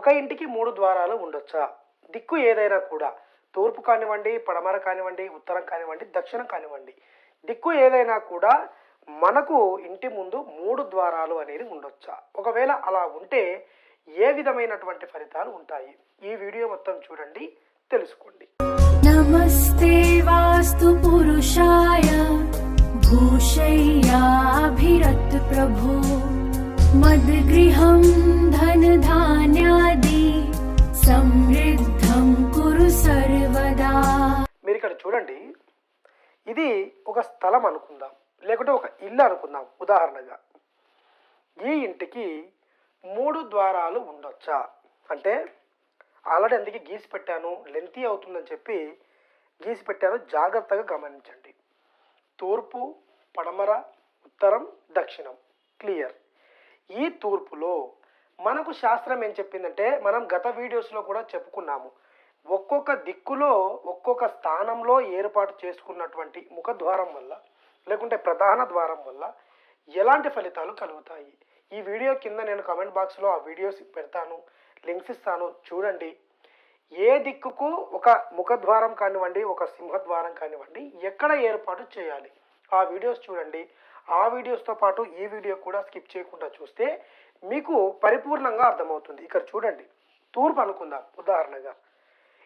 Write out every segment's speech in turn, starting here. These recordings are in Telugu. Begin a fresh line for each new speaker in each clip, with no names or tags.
ఒక ఇంటికి మూడు ద్వారాలు ఉండొచ్చా? దిక్కు ఏదైనా కూడా. తూర్పు కానివ్వండి పడమర కానివ్వండి ఉత్తరం కానివ్వండి దక్షిణం కానివ్వండి. దిక్కు ఏదైనా కూడా మనకు ఇంటి ముందు మూడు ద్వారాలు అనేది ఉండొచ్చా? ఒకవేళ అలా ఉంటే ఏ విధమైనటువంటి ఫలితాలు ఉంటాయి? ఈ వీడియో మొత్తం చూడండి తెలుసుకోండి.
నమస్తే వాస్తు పురుషాయ భూషయ్యాభిరత్ ప్రభు. మద్గృహం ధనధాన సమృద్ధం కురు సర్వదా.
మీరు ఇక్కడ చూడండి ఇది ఒక స్థలం అనుకుందాం లేకుంటే ఒక ఇల్లు అనుకుందాం ఉదాహరణగా. ఈ ఇంటికి మూడు ద్వారాలు ఉండొచ్చా? అంటే ఆల్రెడీ అందుకే గీసి పెట్టాను లెంతీ అవుతుందని చెప్పి గీసి పెట్టాను జాగ్రత్తగా గమనించండి. తూర్పు పడమర ఉత్తరం దక్షిణం క్లియర్. ఈ తూర్పులో మనకు శాస్త్రం ఏం చెప్పిందంటే మనం గత వీడియోస్లో కూడా చెప్పుకున్నాము. ఒక్కొక్క దిక్కులో ఒక్కొక్క స్థానంలో ఏర్పాటు చేసుకున్నటువంటి ముఖద్వారం వల్ల లేకుంటే ప్రధాన ద్వారం వల్ల ఎలాంటి ఫలితాలు కలుగుతాయి? ఈ వీడియో కింద నేను కమెంట్ బాక్స్లో ఆ వీడియోస్ పెడతాను లింక్స్ ఇస్తాను చూడండి. ఏ దిక్కుకు ఒక ముఖద్వారం కానివ్వండి ఒక సింహద్వారం కానివ్వండి ఎక్కడ ఏర్పాటు చేయాలి? ఆ వీడియోస్ చూడండి. ఆ వీడియోస్తో పాటు ఈ వీడియో కూడా స్కిప్ చేయకుండా చూస్తే మీకు పరిపూర్ణంగా అర్థమవుతుంది. ఇక్కడ చూడండి తూర్పు అనుకుందాం ఉదాహరణగా.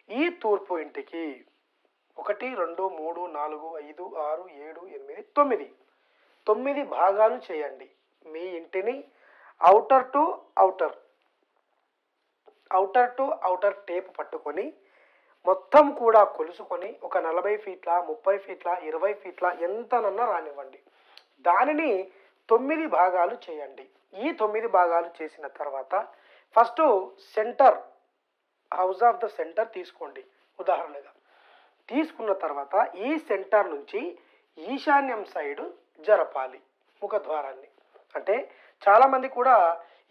ఈ తూర్పు ఇంటికి ఒకటి రెండు మూడు నాలుగు ఐదు ఆరు ఏడు ఎనిమిది తొమ్మిది. తొమ్మిది భాగాలు చేయండి. మీ ఇంటిని outer to outer outer to outer tape పట్టుకొని మొత్తం కూడా కొలుసుకొని ఒక నలభై ఫీట్ల ముప్పై ఫీట్ల ఇరవై ఫీట్ల ఎంతనన్నా రానివ్వండి. దానిని తొమ్మిది భాగాలు చేయండి. ఈ తొమ్మిది భాగాలు చేసిన తర్వాత first centre house of the centre తీసుకోండి. ఉదాహరణగా తీసుకున్న తర్వాత ఈ సెంటర్ నుంచి ఈశాన్యం సైడ్ జరపాలి ముఖద్వారాన్ని అంటే చాలామంది కూడా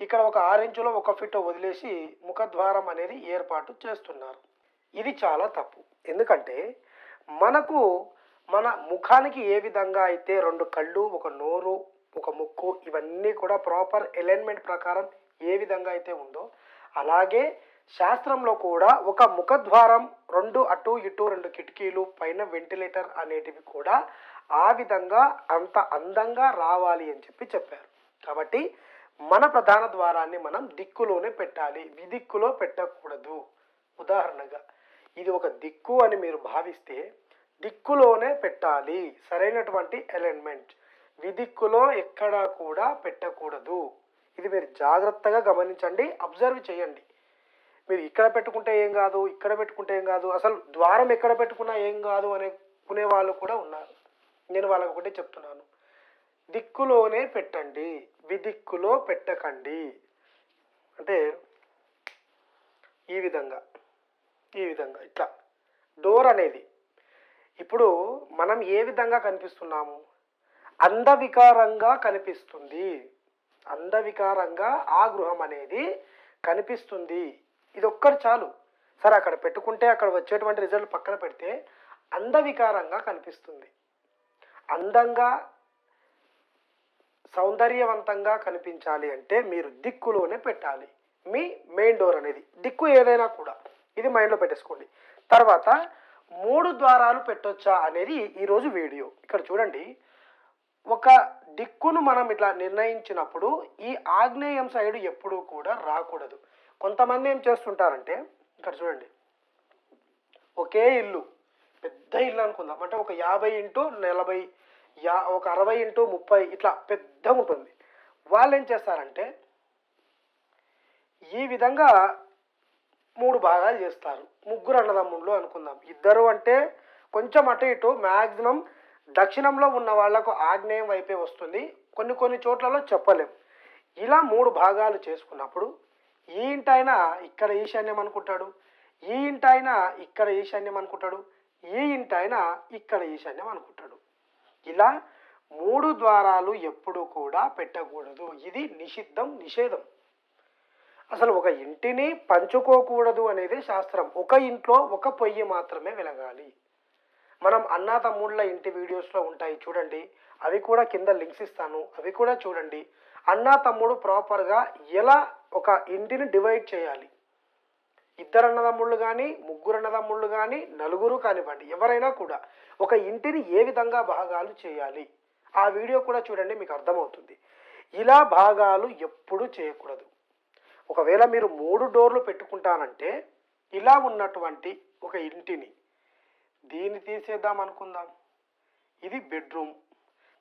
ఇక్కడ ఒక ఆరెంజ్లో ఒక ఫిట్ వదిలేసి ముఖద్వారం అనేది ఏర్పాటు చేస్తున్నారు. ఇది చాలా తప్పు. ఎందుకంటే మనకు మన ముఖానికి ఏ విధంగా అయితే రెండు కళ్ళు ఒక నోరు ఒక ముక్కు ఇవన్నీ కూడా ప్రాపర్ అలైన్మెంట్ ప్రకారం ఏ విధంగా అయితే ఉందో అలాగే శాస్త్రంలో కూడా ఒక ముఖద్వారం రెండు అటు ఇటు రెండు కిటికీలు పైన వెంటిలేటర్ అనేటివి కూడా ఆ విధంగా అంత అందంగా రావాలి అని చెప్పి చెప్పారు. కాబట్టి మన ప్రధాన ద్వారాన్ని మనం దిక్కులోనే పెట్టాలి. విదిక్కులో పెట్టకూడదు. ఉదాహరణగా ఇది ఒక దిక్కు అని మీరు భావిస్తే దిక్కులోనే పెట్టాలి. సరైనటువంటి అలైన్మెంట్ విదిక్కులో ఎక్కడా కూడా పెట్టకూడదు. ఇది మీరు జాగ్రత్తగా గమనించండి అబ్జర్వ్ చేయండి. మీరు ఇక్కడ పెట్టుకుంటే ఏం కాదు ఇక్కడ పెట్టుకుంటే ఏం కాదు అసలు ద్వారం ఎక్కడ పెట్టుకున్నా ఏం కాదు అనుకునే వాళ్ళు కూడా ఉన్నారు. నేను వాళ్ళకి ఒకటే చెప్తున్నాను. దిక్కులోనే పెట్టండి విదిక్కులో పెట్టకండి. అంటే ఈ విధంగా ఈ విధంగా ఇట్లా. డోర్ అనేది ఇప్పుడు మనం ఏ విధంగా కనిపిస్తున్నాము? అందవికారంగా కనిపిస్తుంది. అందవికారంగా ఆ గృహం అనేది కనిపిస్తుంది. ఇది ఒక్కటి చాలు. సరే అక్కడ పెట్టుకుంటే అక్కడ వచ్చేటువంటి రిజల్ట్ పక్కన పెడితే అందవికారంగా కనిపిస్తుంది. అందంగా సౌందర్యవంతంగా కనిపించాలి అంటే మీరు దిక్కులోనే పెట్టాలి. మీ మెయిన్ డోర్ అనేది. దిక్కు ఏదైనా కూడా. ఇది మైండ్లో పెట్టేసుకోండి. తర్వాత మూడు ద్వారాలు పెట్టొచ్చా అనేది ఈరోజు వీడియో. ఇక్కడ చూడండి. ఒక దిక్కును మనం ఇట్లా నిర్ణయించినప్పుడు ఈ ఆగ్నేయం సైడ్ ఎప్పుడూ కూడా రాకూడదు. కొంతమంది ఏం చేస్తుంటారంటే ఇక్కడ చూడండి. ఒకే ఇల్లు పెద్ద ఇల్లు అనుకుందాం. అంటే ఒక యాభై ఇంటూ నలభై యా ఒక అరవై ఇంటూ ముప్పై ఇట్లా పెద్ద ఉంటుంది వాళ్ళు ఏం చేస్తారంటే ఈ విధంగా మూడు భాగాలు చేస్తారు. ముగ్గురు అన్నదమ్ముళ్ళు అనుకుందాం. ఇద్దరు అంటే కొంచెం అటు ఇటు మ్యాక్సిమం దక్షిణంలో ఉన్న వాళ్ళకు ఆగ్నేయం వైపే వస్తుంది. కొన్ని కొన్ని చోట్లలో చెప్పలేం. ఇలా మూడు భాగాలు చేసుకున్నప్పుడు ఈ ఇంటైనా ఇక్కడ ఈశాన్యం అనుకుంటాడు. ఈ ఇంటైనా ఇక్కడ ఈశాన్యం అనుకుంటాడు. ఈ ఇంటైనా ఇక్కడ ఈశాన్యం అనుకుంటాడు. ఇలా మూడు ద్వారాలు ఎప్పుడు కూడా పెట్టకూడదు. ఇది నిషిద్ధం నిషేధం. అసలు ఒక ఇంటిని పంచుకోకూడదు అనేది శాస్త్రం. ఒక ఇంట్లో ఒక పొయ్యి మాత్రమే వెలగాలి. మనం అన్నా తమ్ముళ్ళ ఇంటి వీడియోస్లో ఉంటాయి చూడండి. అవి కూడా కింద లింక్స్ ఇస్తాను. అవి కూడా చూడండి. అన్నా తమ్ముడు ప్రాపర్గా ఎలా ఒక ఇంటిని డివైడ్ చేయాలి? ఇద్దరు అన్నదమ్ముళ్ళు కానీ ముగ్గురు అన్నదమ్ముళ్ళు కానీ నలుగురు కానివ్వండి ఎవరైనా కూడా ఒక ఇంటిని ఏ విధంగా భాగాలు చేయాలి? ఆ వీడియో కూడా చూడండి మీకు అర్థమవుతుంది. ఇలా భాగాలు ఎప్పుడు చేయకూడదు. ఒకవేళ మీరు మూడు డోర్లు పెట్టుకుంటానంటే ఇలా ఉన్నటువంటి ఒక ఇంటిని దీన్ని తీసేద్దాం అనుకుందాం. ఇది బెడ్రూమ్.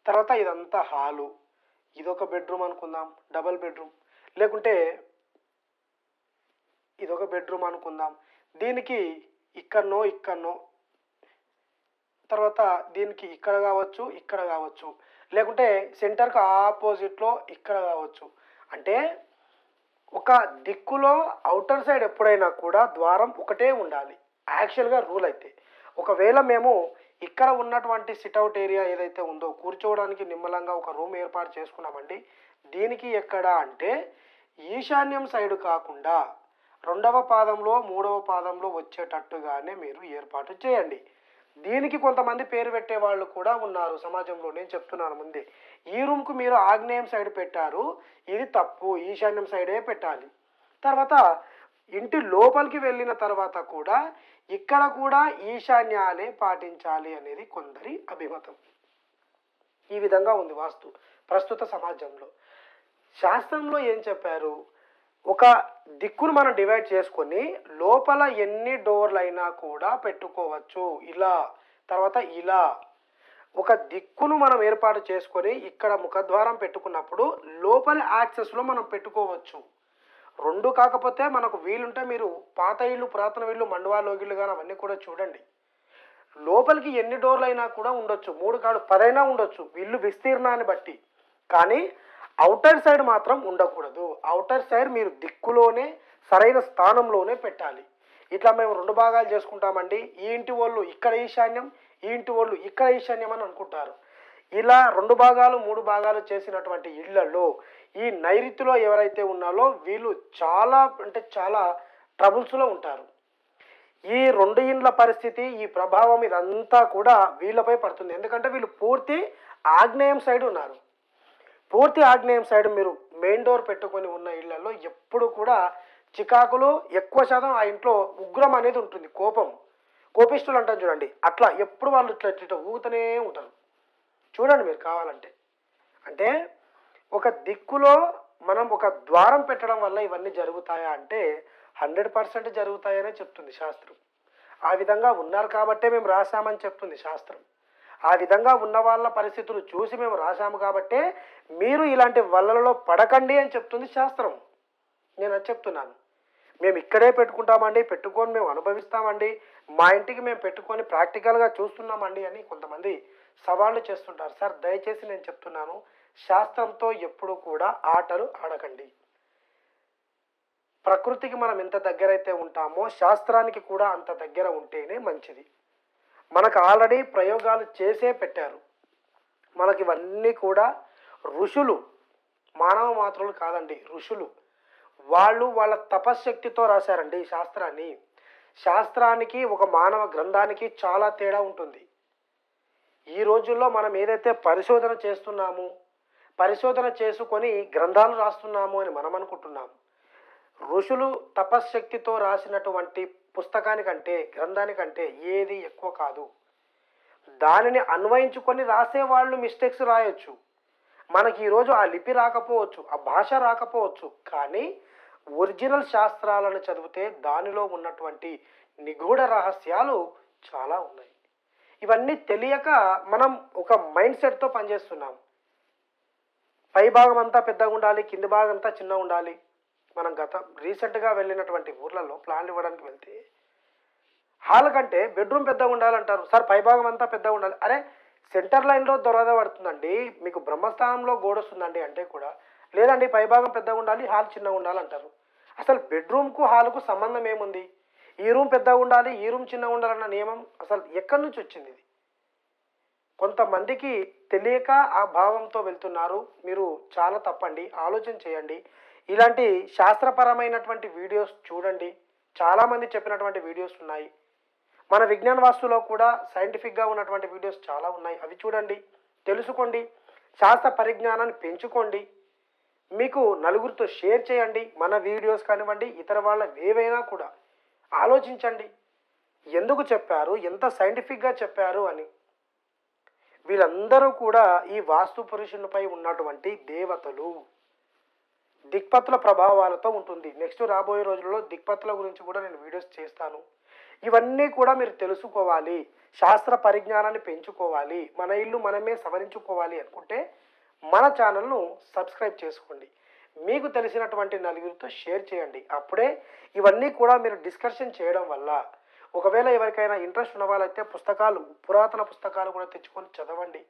తర్వాత ఇదంతా హాలు. ఇదొక బెడ్రూమ్ అనుకుందాం. Double bedroom. లేకుంటే ఇదొక బెడ్రూమ్ అనుకుందాం. దీనికి ఇక్కడనో ఇక్కడనో. తర్వాత దీనికి ఇక్కడ కావచ్చు ఇక్కడ కావచ్చు. లేకుంటే సెంటర్కి ఆపోజిట్లో ఇక్కడ కావచ్చు. అంటే ఒక దిక్కులో అవుటర్ సైడ్ ఎప్పుడైనా కూడా ద్వారం ఒకటే ఉండాలి. యాక్చువల్గా రూల్ అయితే. ఒకవేళ మేము ఇక్కడ ఉన్నటువంటి సిట్అవుట్ ఏరియా ఏదైతే ఉందో కూర్చోవడానికి నిమ్మలంగా ఒక రూమ్ ఏర్పాటు చేసుకున్నామండి. దీనికి ఎక్కడ అంటే ఈశాన్యం సైడ్ కాకుండా రెండవ పాదంలో మూడవ పాదంలో వచ్చేటట్టుగానే మీరు ఏర్పాటు చేయండి. దీనికి కొంతమంది పేరు పెట్టే వాళ్ళు కూడా ఉన్నారు సమాజంలో. నేను చెప్తున్నాను ముందే. ఈ రూమ్కు మీరు ఆగ్నేయం సైడ్ పెట్టారు. ఇది తప్పు. ఈశాన్యం సైడే పెట్టాలి. తర్వాత ఇంటి లోపలికి వెళ్ళిన తర్వాత కూడా ఇక్కడ కూడా ఈశాన్యాలే పాటించాలి అనేది కొందరి అభిమతం. ఈ విధంగా ఉంది వాస్తు ప్రస్తుత సమాజంలో. శాస్త్రంలో ఏం చెప్పారు? ఒక దిక్కును మనం డివైడ్ చేసుకొని లోపల ఎన్ని డోర్లు అయినా కూడా పెట్టుకోవచ్చు. ఇలా తర్వాత ఇలా. ఒక దిక్కును మనం ఏర్పాటు చేసుకొని ఇక్కడ ముఖద్వారం పెట్టుకున్నప్పుడు లోపల యాక్సెస్లో మనం పెట్టుకోవచ్చు. రెండు కాకపోతే మనకు వీలుంటే మీరు పాత ఇల్లు పురాతన ఇల్లు మండువా లోగిళ్ళు కానీ అవన్నీ కూడా చూడండి. లోపలికి ఎన్ని డోర్లు అయినా కూడా ఉండొచ్చు. మూడు కాడు పదైనా ఉండొచ్చు. ఇల్లు విస్తీర్ణాన్ని బట్టి. కానీ అవుటర్ సైడ్ మాత్రం ఉండకూడదు. అవుటర్ సైడ్ మీరు దిక్కులోనే సరైన స్థానంలోనే పెట్టాలి. ఇట్లా మేము రెండు భాగాలు చేసుకుంటామండి. ఈ ఇంటి వాళ్ళు ఇక్కడ ఈశాన్యం ఈ ఇంటి వాళ్ళు ఇక్కడ ఈశాన్యం అని అనుకుంటారు. ఇలా రెండు భాగాలు మూడు భాగాలు చేసినటువంటి ఇళ్ళలో ఈ నైరుతిలో ఎవరైతే ఉన్నారో వీళ్ళు చాలా అంటే చాలా ట్రబుల్స్లో ఉంటారు. ఈ రెండు ఇండ్ల పరిస్థితి ఈ ప్రభావం ఇదంతా కూడా వీళ్ళపై పడుతుంది. ఎందుకంటే వీళ్ళు పూర్తి ఆగ్నేయం సైడ్ ఉన్నారు. పూర్తి ఆగ్నేయం సైడ్ మీరు మెయిన్ డోర్ పెట్టుకొని ఉన్న ఇళ్ళలో ఎప్పుడు కూడా చికాకులు ఎక్కువ శాతం ఆ ఇంట్లో ఉగ్రం అనేది ఉంటుంది కోపం. కోపిస్తులు అంటారు చూడండి అట్లా ఎప్పుడు వాళ్ళు ఇట్లా ఇట్లా ఊగుతూనే ఉంటారు. చూడండి మీరు కావాలంటే. అంటే ఒక దిక్కులో మనం ఒక ద్వారం పెట్టడం వల్ల ఇవన్నీ జరుగుతాయా అంటే హండ్రెడ్ పర్సెంట్ జరుగుతాయనే చెప్తుంది శాస్త్రం. ఆ విధంగా ఉన్నారు కాబట్టే మేము రాశామని చెప్తుంది శాస్త్రం. ఆ విధంగా ఉన్న వాళ్ళ పరిస్థితులు చూసి మేము రాశాము కాబట్టే మీరు ఇలాంటి వలలలో పడకండి అని చెప్తుంది శాస్త్రం. నేను అది చెప్తున్నాను. మేము ఇక్కడే పెట్టుకుంటామండి పెట్టుకొని మేము అనుభవిస్తామండి. మా ఇంటికి మేము పెట్టుకొని ప్రాక్టికల్గా చూస్తున్నామండి అని కొంతమంది సవాళ్ళు చేస్తుంటారు. సార్ దయచేసి నేను చెప్తున్నాను శాస్త్రంతో ఎప్పుడు కూడా ఆటలు ఆడకండి. ప్రకృతికి మనం ఎంత దగ్గరైతే ఉంటామో శాస్త్రానికి కూడా అంత దగ్గర ఉంటేనే మంచిది. మనకు ఆల్రెడీ ప్రయోగాలు చేసే పెట్టారు. మనకి ఇవన్నీ కూడా ఋషులు మానవ మాత్రులు కాదండి ఋషులు. వాళ్ళు వాళ్ళ తపశ్శక్తితో రాశారండి ఈ శాస్త్రాన్ని. శాస్త్రానికి ఒక మానవ గ్రంథానికి చాలా తేడా ఉంటుంది. ఈ రోజుల్లో మనం ఏదైతే పరిశోధన చేస్తున్నామో పరిశోధన చేసుకొని గ్రంథాలు రాస్తున్నాము అని మనం అనుకుంటున్నాము. ఋషులు తపశ్శక్తితో రాసినటువంటి పుస్తకానికంటే గ్రంథానికంటే ఏది ఎక్కువ కాదు. దానిని అన్వయించుకొని రాసేవాళ్ళు మిస్టేక్స్ రాయొచ్చు. మనకి ఈరోజు ఆ లిపి రాకపోవచ్చు ఆ భాష రాకపోవచ్చు కానీ ఒరిజినల్ శాస్త్రాలను చదివితే దానిలో ఉన్నటువంటి నిగూఢ రహస్యాలు చాలా ఉన్నాయి. ఇవన్నీ తెలియక మనం ఒక మైండ్ సెట్తో పనిచేస్తున్నాం. పై భాగం అంతా పెద్దగా ఉండాలి కింది భాగం అంతా చిన్నగా ఉండాలి. మనం గత రీసెంట్గా వెళ్ళినటువంటి ఊర్లలో ప్లాన్లు ఇవ్వడానికి వెళ్తే హాల్ కంటే బెడ్రూమ్ పెద్దగా ఉండాలంటారు. సార్ పైభాగం అంతా పెద్దగా ఉండాలి. అరే సెంటర్ లైన్లో దొరద పడుతుందండి. మీకు బ్రహ్మస్థానంలో గోడ వస్తుందండి అంటే కూడా. లేదండి పైభాగం పెద్దగా ఉండాలి హాల్ చిన్నగా ఉండాలంటారు. అసలు బెడ్రూమ్కు హాల్కు సంబంధం ఏముంది? ఈ రూమ్ పెద్దగా ఉండాలి ఈ రూమ్ చిన్నగా ఉండాలన్న నియమం అసలు ఎక్కడి నుంచి వచ్చింది ఇది? కొంతమందికి తెలియక ఆ భావంతో వెళ్తున్నారు. మీరు చాలా తప్పండి ఆలోచన చేయండి. ఇలాంటి శాస్త్రపరమైనటువంటి వీడియోస్ చూడండి. చాలామంది చెప్పినటువంటి వీడియోస్ ఉన్నాయి. మన విజ్ఞాన వాస్తులో కూడా సైంటిఫిక్గా ఉన్నటువంటి వీడియోస్ చాలా ఉన్నాయి. అవి చూడండి తెలుసుకోండి శాస్త్ర పరిజ్ఞానాన్ని పెంచుకోండి. మీకు నలుగురితో షేర్ చేయండి. మన వీడియోస్ కానివ్వండి ఇతర వాళ్ళ ఏవైనా కూడా ఆలోచించండి. ఎందుకు చెప్పారు? ఎంత సైంటిఫిక్గా చెప్పారు అని. వీళ్ళందరూ కూడా ఈ వాస్తు పురుషులపై ఉన్నటువంటి దేవతలు. దిక్పత్ల ప్రభావాలతో ఉంటుంది. నెక్స్ట్ రాబోయే రోజుల్లో దిక్పత్తుల గురించి కూడా నేను వీడియోస్ చేస్తాను. ఇవన్నీ కూడా మీరు తెలుసుకోవాలి. శాస్త్ర పరిజ్ఞానాన్ని పెంచుకోవాలి. మన ఇల్లు మనమే సవరించుకోవాలి అనుకుంటే మన ఛానల్ను సబ్స్క్రైబ్ చేసుకోండి. మీకు తెలిసినటువంటి నలుగురితో షేర్ చేయండి. అప్పుడే ఇవన్నీ కూడా మీరు డిస్కషన్ చేయడం వల్ల ఒకవేళ ఎవరికైనా ఇంట్రెస్ట్ ఉన్న వాళ్ళైతే పుస్తకాలు పురాతన పుస్తకాలు కూడా తెచ్చుకొని చదవండి.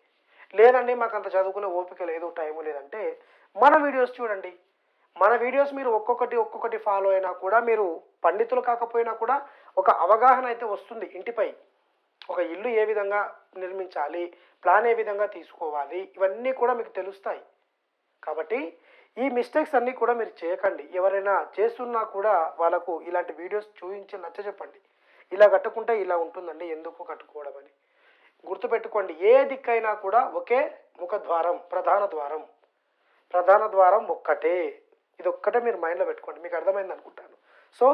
లేదండి మాకు అంత చదువుకునే ఓపిక లేదు టైం లేదంటే మన వీడియోస్ చూడండి. మన వీడియోస్ మీరు ఒక్కొక్కటి ఒక్కొక్కటి ఫాలో అయినా కూడా మీరు పండితులు కాకపోయినా కూడా ఒక అవగాహన అయితే వస్తుంది ఇంటిపై. ఒక ఇల్లు ఏ విధంగా నిర్మించాలి ప్లాన్ ఏ విధంగా తీసుకోవాలి ఇవన్నీ కూడా మీకు తెలుస్తాయి. కాబట్టి ఈ మిస్టేక్స్ అన్నీ కూడా మీరు చేయకండి. ఎవరైనా చేస్తున్నా కూడా వాళ్ళకు ఇలాంటి వీడియోస్ చూపించి నచ్చ చెప్పండి. ఇలా కట్టుకుంటే ఇలా ఉంటుందండి ఎందుకు కట్టుకోవడం అని. గుర్తుపెట్టుకోండి ఏ దిక్కైనా కూడా ఒకే ముఖ ద్వారం ప్రధాన ద్వారం. ప్రధాన ద్వారం ఒక్కటే. ఇది ఒక్కటే మీరు మైండ్లో పెట్టుకోండి మీకు అర్థమైంది అనుకుంటాను. సో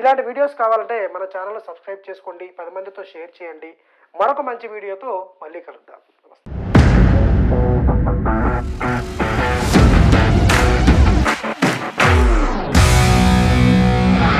ఇలాంటి వీడియోస్ కావాలంటే మన ఛానల్ సబ్స్క్రైబ్ చేసుకోండి పది మందితో షేర్ చేయండి. మరొక మంచి వీడియోతో మళ్ళీ కలుద్దాం. నమస్తే.